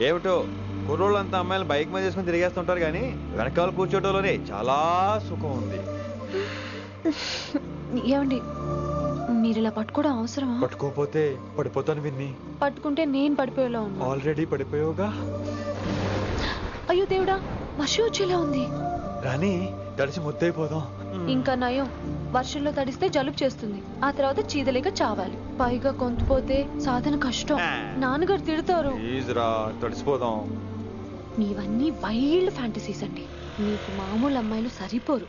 ఏమిటో? కుర్రోళ్ళంతా అమ్మాయిలు బైక్ మీద చేసుకుని తిరిగేస్తుంటారు కానీ వెనకాల కూర్చోటంలోనే చాలా సుఖం ఉంది. ఏమండి మీరు ఇలా పట్టుకోవడం అవసరమా? పట్టుకోపోతే పడిపోతాను విన్ని. పట్టుకుంటే నేను పడిపోయేలా ఉన్నా ఆల్రెడీ పడిపోయావుగా? అయ్యో దేవుడా వర్షం వచ్చేలా ఉంది. రాని తడిసి ముద్దైపోదాం ఇంకా నయం. వర్షంలో తడిస్తే జలుబు చేస్తుంది. ఆ తర్వాత చీదలేక చావాలి. పైగా కొంతపోతే సాధన కష్టం. నాన్నగారు తిడతారు. తడిసిపోదాం. మీవన్నీ వైల్డ్ ఫ్యాంటసీస్ అండి. మీకు మామూలు అమ్మాయిలు సరిపోరు.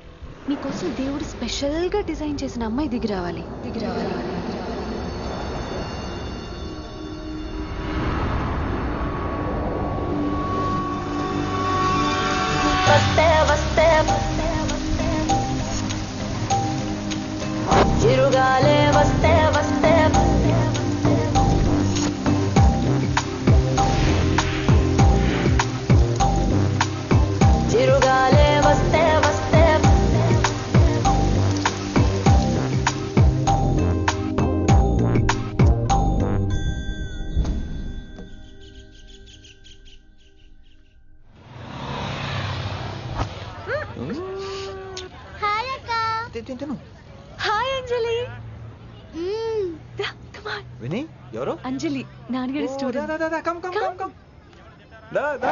మీకోసం దేవుడు స్పెషల్గా డిజైన్ చేసిన అమ్మాయి దిగి రావాలి. దిగి రావాలి. అంజలి నాన్నగారి student come come. Come come. దా దా.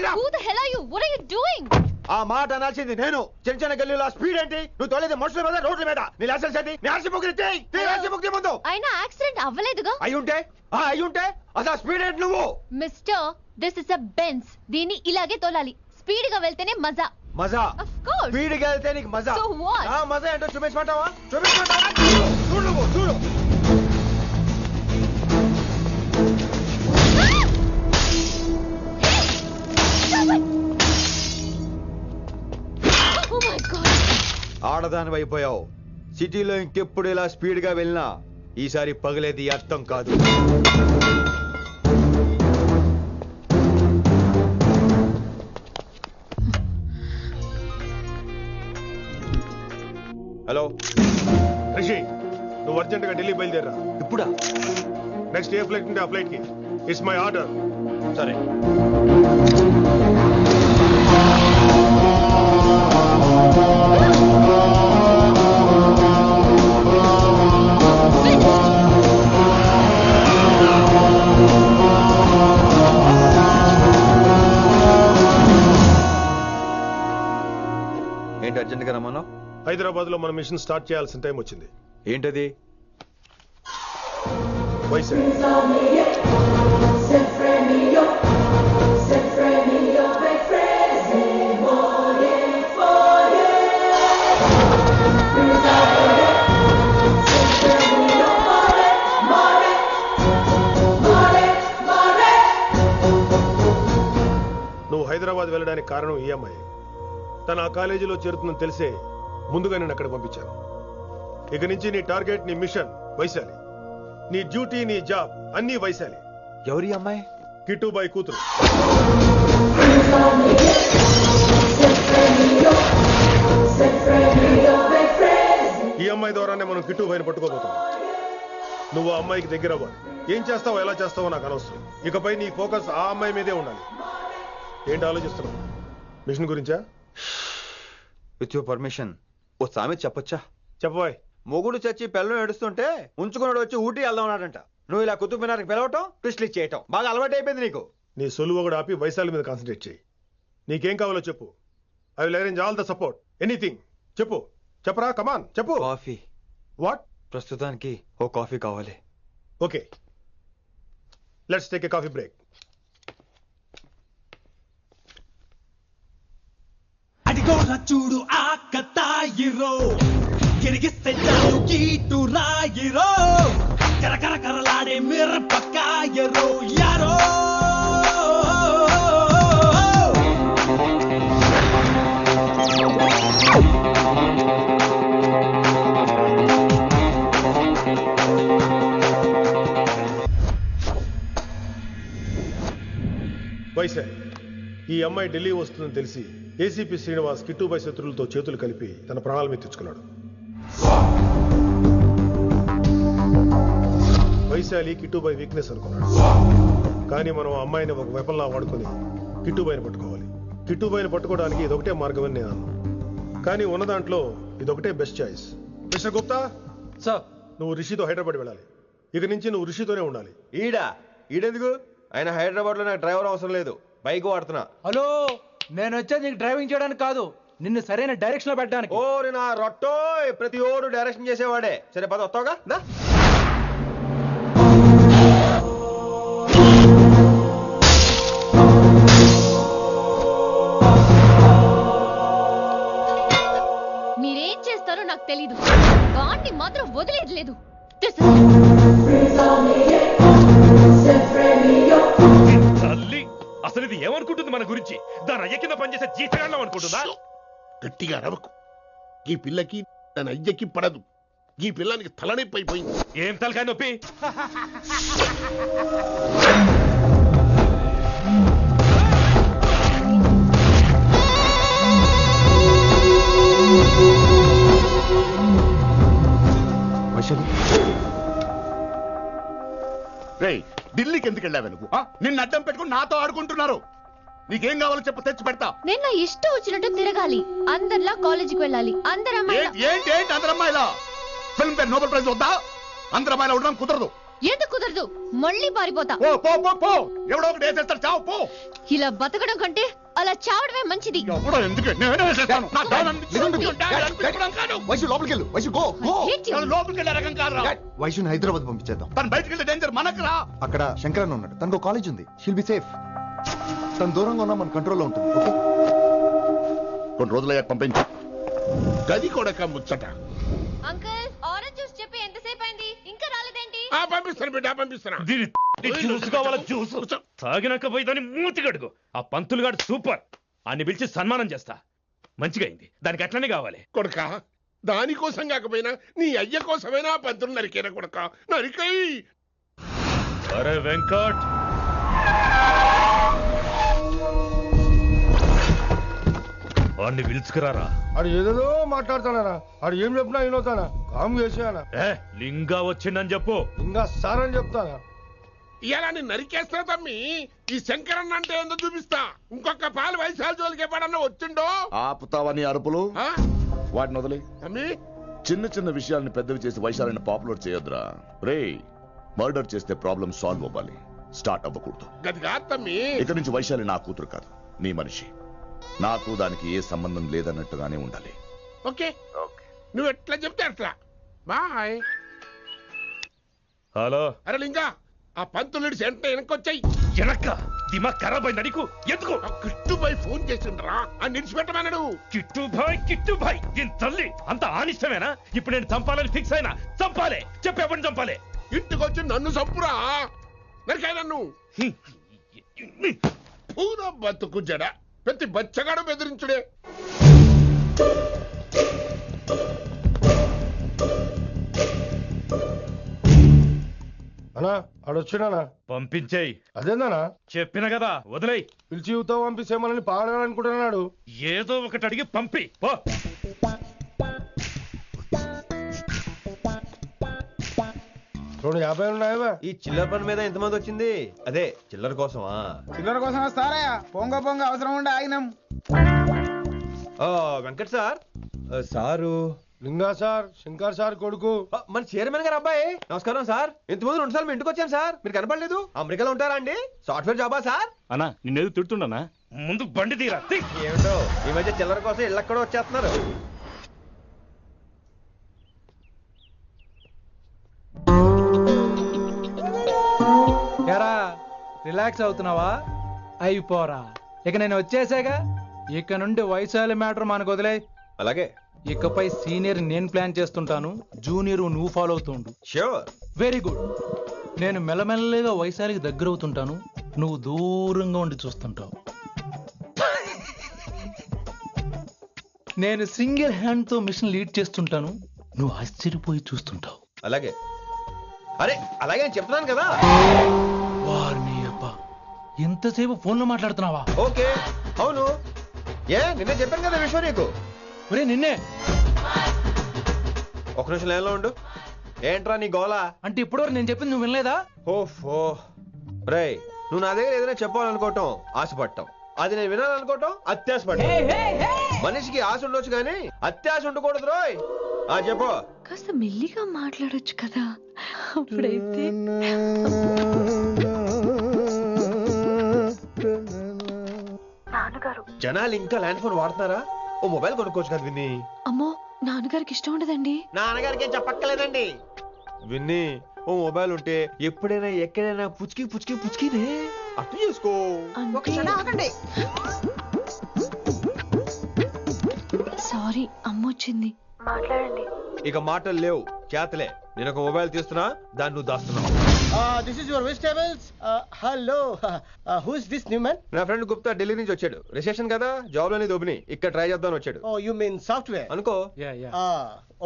దిగో రా బండి దిగో. Who the hell are you? What are you doing? ఆ మాట అనాల్సింది నేను. చిన్న చిన్న గల్లీలో స్పీడ్ ఏంటి? నువ్వు తోలేది మనుషుల మీద రోడ్ల మీద. నీ లైసెన్స్ ఏంటి? నీ ఆర్సీ బుక్ ఇచ్చేయ్. నీ ఆర్సీ బుక్ ముందు అయినా యాక్సిడెంట్ అవ్వలేదుగా? అయి ఉంటే ఆ అయి ఉంటే అసలు స్పీడ్ ఏంటి నువ్వు? Mister this is a Benz దీన్ని ఇలాగే తోలాలి. స్పీడ్గా వెళ్తేనే మజా. మజా. Of course. స్పీడ్గా వెళ్తే నీకు మజా. So what? ఆ మజా ఏంటో చూపించమంటావా? చూపించమంటావా? చూడు నువ్వు చూడు. ఆడదాని అయిపోయావు సిటీలో ఇంకెప్పుడు ఇలా స్పీడ్గా వెళ్ళినా ఈసారి పగిలేది అర్థం కాదు. హలో. రిషి నువ్వు అర్జెంట్గా ఢిల్లీ బయలుదేరా ఇప్పుడా? నెక్స్ట్ ఏ ఫ్లైట్ ఉంటే ఆ ఫ్లైట్కి ఇట్స్ మై ఆర్డర్ సరే. అర్జెంట్గా రమ్మన్నావు? హైదరాబాద్లో మన మిషన్ స్టార్ట్ చేయాల్సిన టైం వచ్చింది. ఏంటది? వైజాగ్ నువ్వు హైదరాబాద్ వెళ్ళడానికి కారణం ఈ అమ్మాయి. తను ఆ కాలేజీలో చేరుతుందని తెలిసే ముందుగా నేను అక్కడ పంపించాను. ఇక నుంచి నీ టార్గెట్ నీ మిషన్ వైశాలి. నీ డ్యూటీ నీ జాబ్ అన్నీ వైశాలి. ఎవరి అమ్మాయి? కిట్టుబాయి కూతురు. ఈ అమ్మాయి ద్వారానే మనం కిట్టుబాయిని పట్టుకోబోతున్నాం. నువ్వు ఆ అమ్మాయికి దగ్గర అవ్వాలి. ఏం చేస్తావో ఎలా చేస్తావో నాకు అనవసరం. ఇకపై నీ ఫోకస్ ఆ అమ్మాయి మీదే ఉండాలి. ఏంటి ఆలోచిస్తున్నావు? మిషన్ గురించా? విత్ యువర్ పర్మిషన్ ఓ సామెత చెప్పొచ్చా? చెప్పబాయ్. మొగుడు చచ్చి పిల్లలు ఏడుస్తుంటే ఉంచుకున్నాడు వచ్చి ఊటీ వెళ్దాం అన్నాడంట. నువ్వు ఇలా కుతుబ్ మినార్కి పిలవటం ట్విస్ట్లు చేయటం బాగా అలవాటు అయిపోయింది నీకు. నీ సొలువు ఒకటి ఆపి వైశాలి మీద కాన్సన్ట్రేట్ చేయి. నీకేం కావాలో చెప్పు. I will arrange all the support anything చెప్పు. చెప్పరా? కమాన్ చెప్పు. కాఫీ వాట్ ప్రస్తుతానికి ఓ కాఫీ కావాలి. Okay let's take a coffee break గోర చూడు ఆ తాయిరో గిరిగిస్తే చాలు గీటు రాయిరో. కరకర కరలాడే మిరపకాయరో. యారో. ఈ అమ్మాయి ఢిల్లీ వస్తుందని తెలిసి ఏసీపీ శ్రీనివాస్ కిట్టుపై శత్రులతో చేతులు కలిపి తన ప్రాణాల మీద తెచ్చుకున్నాడు వైశాలి కిట్టుబాయ్ వీక్నెస్ అనుకున్నాడు. కానీ మనం ఆ అమ్మాయిని ఒక వెపన్లా వాడుకొని కిట్టుబాయిని పట్టుకోవాలి. కిట్టుబాయిని పట్టుకోవడానికి ఇదొకటే మార్గం అని నేను అన్నాను. కానీ ఉన్న దాంట్లో ఇదొకటే best choice mister Gupta sir. నువ్వు రిషితో హైదరాబాద్ వెళ్ళాలి. ఇక నుంచి నువ్వు రిషితోనే ఉండాలి. ఈడా? ఈడెందుకు? ఆయన హైదరాబాద్లో నాకు డ్రైవర్ అవసరం లేదు. బైక్ వాడుతున్నా. హలో? నేను వచ్చేది నీకు డ్రైవింగ్ చేయడానికి కాదు నిన్ను సరైన డైరెక్షన్లో పెట్టడానికి. ఓ నా రొట్టో ప్రతి ఓడు డైరెక్షన్ చేసేవాడే. సరే పద వస్తావుగా? దా. మీరేం చేస్తారో నాకు తెలీదు. వాణ్ణి మాత్రం వదిలేదు లేదు. తల్లి అసలు ఇది ఏమనుకుంటుంది మన గురించి? దాని అయ్య కింద పనిచేసే జీతగాళ్ళం అనుకుంటుందా? గట్టిగా అరవకు ఈ పిల్లకి తన అయ్యకి పడదు. ఈ పిల్లానికి తలనొప్పి అయిపోయింది. ఏం తలకాయ నొప్పి? ఎందుకు వెళ్ళావు నువ్వు? నిన్ను అడ్డం పెట్టుకుని నాతో ఆడుకుంటున్నారు. నీకేం కావాలో చెప్పు తెచ్చి పెడతా. నేను నా ఇష్టం వచ్చినట్టు తిరగాలి. అందరిలా కాలేజీకి వెళ్ళాలి. ఏంటి ఏంటి ఫిల్మ్ పేరు నోబెల్ ప్రైజ్ వద్దా? ఉండడం కుదరదు. ఎందుకు కుదరదు? మళ్ళీ పారిపోతా. పో పో పో పో. ఎవడో ఒకటి వేసేస్తాడు చావు పో. ఇలా బతకడం కంటే అలా చావడమే మంచిది. ఎవడో ఎందుకు? నేనే వేసేస్తాను నా డాన్ అనిపించుకుంటూ డాన్ అనిపించుకోవడం కాదు. వైశు లోపలికి వెళ్ళు Vaishu go go. I hate you. నేను లోపలికి వెళ్ళే రకం కాదురా వైశుని హైదరాబాద్ పంపించేద్దాం. తను బయటికి వెళ్తే డేంజర్ మనకు రా. అక్కడ శంకరన్ ఉన్నాడు. తనకు కాలేజ్ ఉంది. షిల్ బి సేఫ్ తన దూరంగా ఉన్నా మన కంట్రోల్లో ఉంటుంది. ఓకే? కొన్ని రోజులయ్యాక పంపించు. గది కూడా ముచ్చట. అంకుల్ ఆరెంజ్ జ్యూస్ చెప్పి ఎంతసేపు అయింది? ఇంకా రాలేదేంటి? ఆ పంపిస్తాను బిడ్డ పంపిస్తాను. దీని జ్యూస్ కావాలా జ్యూస్ తాగినాక పోయి దాన్ని మూతి కడుగు. ఆ పంతులుగాడు సూపర్. అన్ని పిలిచి సన్మానం చేస్తా. మంచిగా అయింది. దానికి అట్లనే కావాలి. కొడుక దానికోసం కాకపోయినా నీ అయ్య కోసమైనా పంతులు నరికేనా కొడుక? నరికై అరే వెంకట్! వాడిని పిలుచుకురారా? ఆడు ఏదేదో మాట్లాడతానా ఆడు ఏం చెప్పినా వినవుతానా? కామ్ చేసేయనా ఏ లింగా వచ్చిందని చెప్పు. ఇంకా సార్ అని చెప్తానా? ఇలా నేను నరికేస్తా తమ్మి. ఈ శంకరన్న అంటే ఏందో చూపిస్తా. ఇంకొక పాలు వయసాల జోలికి ఎప్పుడన్నా వచ్చిండో? ఆపుతావని అరుపులు? ఆ? వాటిని వదిలే. తమ్మి. చిన్న చిన్న విషయాల్ని పెద్దవి చేసి వైశాలని పాపులర్ చేయొద్దురా. రే మర్డర్ చేస్తే ప్రాబ్లం సాల్వ్ అవ్వాలి. స్టార్ట్ అవ్వకూడదు. గది కాదు తమ్మి. ఇక నుంచి వైశాలి నా కూతురు కాదు నీ మనిషి. నాకు దానికి ఏ సంబంధం లేదన్నట్టుగానే ఉండాలి. ఓకే. నువ్వు ఎట్లా చెప్తే అట్లా. బాయ్. హలో. అరే లింగా ఆ పంతులు వెంటనే వెనకొచ్చాయి వెనక్క? దిమాగ్ ఖరాబ్ అయింది నీకు ఎందుకు? కృష్ణుబాయ్ ఫోన్ చేసిండ్రా. ఆ నిడిచిపెట్టమన్నాడు కిట్టు భాయ్ కిట్టు భాయ్ దీని తల్లి. అంత ఆనిష్టమేనా? ఇప్పుడు నేను చంపాలని ఫిక్స్ అయినా చంపాలే. చెప్పు ఎవరిని చంపాలి? ఇంటికొచ్చి నన్ను చంపురా. నరికాయ నన్ను. పూర బతుకు జడ. ప్రతి బచ్చగాడు బెదిరించుడే. అనా ఆడొచ్చినానా పంపించేయి. అదేందనా చెప్పిన కదా వదిలేయ్. పిలిచి యువత పంపిస్తేమని పాడాలనుకుంటున్నాడు ఏదో ఒకటి అడిగి పంపి పో. రెండు యాభై ఉన్నాయా ఈ చిల్లర పని మీద ఎంతమంది వచ్చింది? అదే చిల్లర కోసమా? చిల్లర కోసం వస్తారా పొంగ పొంగ అవసరం ఉండే ఆగినాం. ఓ Venkat sir. Sir. Linga sir Shankar sir కొడుకు. మన చైర్మన్ గారు అబ్బాయి. నమస్కారం సార్. ఇంతకుముందు రెండు సార్లు మీ ఇంటికి వచ్చాను సార్. మీరు కనపడలేదు. అమెరికాలో ఉంటారా అండి? సాఫ్ట్వేర్ జాబా సార్? అన్నా నిన్నేది తిడుతుండనా ముందు బండి తీరా. ఏమిటో? ఈ మధ్య చిల్లర కోసం ఇళ్ళక్కడ వచ్చేస్తున్నారు. ఎరా రిలాక్స్ అవుతున్నావా? అయిపోరా. ఇక నేను వచ్చేసాగా. ఇక నుండి వైశాలి మ్యాటర్ మనకు వదిలే అలాగే. ఇకపై సీనియర్ నేను ప్లాన్ చేస్తుంటాను జూనియర్ నువ్వు ఫాలో అవుతుండు. షూర్ వెరీ గుడ్ నేను మెల్లమెల్లగా వైశాలికి దగ్గర అవుతుంటాను నువ్వు దూరంగా ఉండి చూస్తుంటావు. నేను సింగిల్ హ్యాండ్తో మిషన్ లీడ్ చేస్తుంటాను నువ్వు ఆశ్చర్యపోయి చూస్తుంటావు. అలాగే. అరే అలాగే అని చెప్తున్నాను కదా. వారిని అబ్బా ఎంతసేపు ఫోన్లో మాట్లాడుతున్నావా? ఓకే అవును. ఏ నిన్నే చెప్పాను కదా విశ్వ నీకు. ఒరే నిన్నే. ఒక నిమిషం లైన్లో ఉండు. ఏంట్రా నీ గోలా? అంటే ఇప్పటివరకు నేను చెప్పింది నువ్వు వినలేదా? ఓఫో రేయ్ నువ్వు నా దగ్గర ఏదైనా చెప్పాలనుకోవటం ఆశపడటం. అది నేను వినాలనుకోవటం అత్యాశపడటం. మనిషికి ఆశ ఉండొచ్చు కానీ అత్యాశ ఉండకూడదు రోయ్. ఆ చెప్పు. కాస్త మెల్లిగా మాట్లాడొచ్చు కదా. అప్పుడైతే నాన్నగారు. జనాలు ఇంకా ల్యాండ్ ఫోన్ వాడుతున్నారా? ఓ మొబైల్ కొనుక్కోవచ్చు కదా విన్ని. అమ్మో నాన్నగారికి ఇష్టం ఉండదండి. నాన్నగారికి ఏం చెప్పక్కర్లేదండి. విన్ని ఓ మొబైల్ ఉంటే ఎప్పుడైనా ఎక్కడైనా పుచ్చుకి పుచ్చుకి పుచ్చుకినే అర్థం చేసుకో. అంటే సారీ అమ్మ వచ్చింది. మాట్లాడండి. ఇక మాటలు లేవు. చేతలే. నేను ఒక మొబైల్ తీస్తున్నా దాన్ని నువ్వు దాస్తున్నావు. Uh, this is your vegetables. Uh, hello. Uh, who is this new man? నా ఫ్రెండ్ గుప్తా ఢిల్లీ నుంచి వచ్చాడు రిసెప్షన్ కదా జాబ్లోని దొబ్బిని ఇక్కడ ట్రై చేద్దాం వచ్చాడు Oh, you mean software? అనుకో yeah yeah Uh,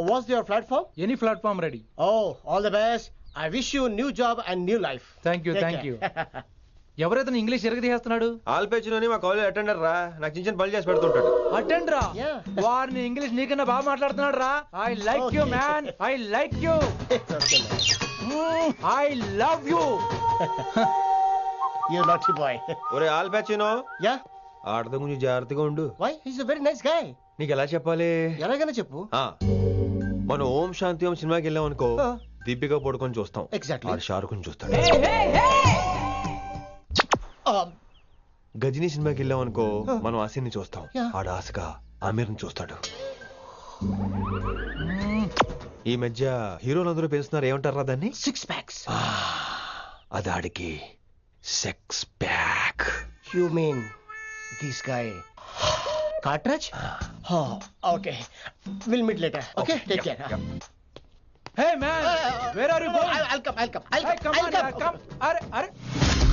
what's your platform? Any platform ready Oh, all the best. I wish you new job and new life. Thank you thank you. ఎవరైతే English ఎరగదీసేస్తున్నాడు ఆల్పేచినోని మా college attender రా నాకు చిన్న చిన్న పనులు చేసి పెడుతుంటాడు అటెండ్ రా. వారిని ఇంగ్లీష్ నీకన్నా బాగా మాట్లాడుతున్నాడు రా I like you. Man I like you. I love you You naughty boy. ఒరే ఆల్పేచినో yeah? ఆడత కొంచెం జాగ్రత్తగా ఉండు Why? He's a very nice guy. నీకు ఎలా చెప్పాలి ఎలాగైనా చెప్పు ఆ మనం ఓం శాంతి ఓం సినిమాకి వెళ్ళాం అనుకో. దీపిక పడుకొని చూస్తాం. ఆడు షారుఖ్ చూస్తాడు గజనీ సినిమాకి వెళ్ళామనుకో మనం ఆశని చూస్తాం. ఆడ ఆశగా ఆమెర్ని చూస్తాడు. ఈ మధ్య హీరోలు అందరూ పెంచుతున్నారు ఏమంటారు రా దాన్ని సిక్స్ ప్యాక్స్ అది ఆడికి sex pack you mean Katraj okay will meet later okay take care hey man where are you going I'll come I'll come I'll come I'll come అరే అరే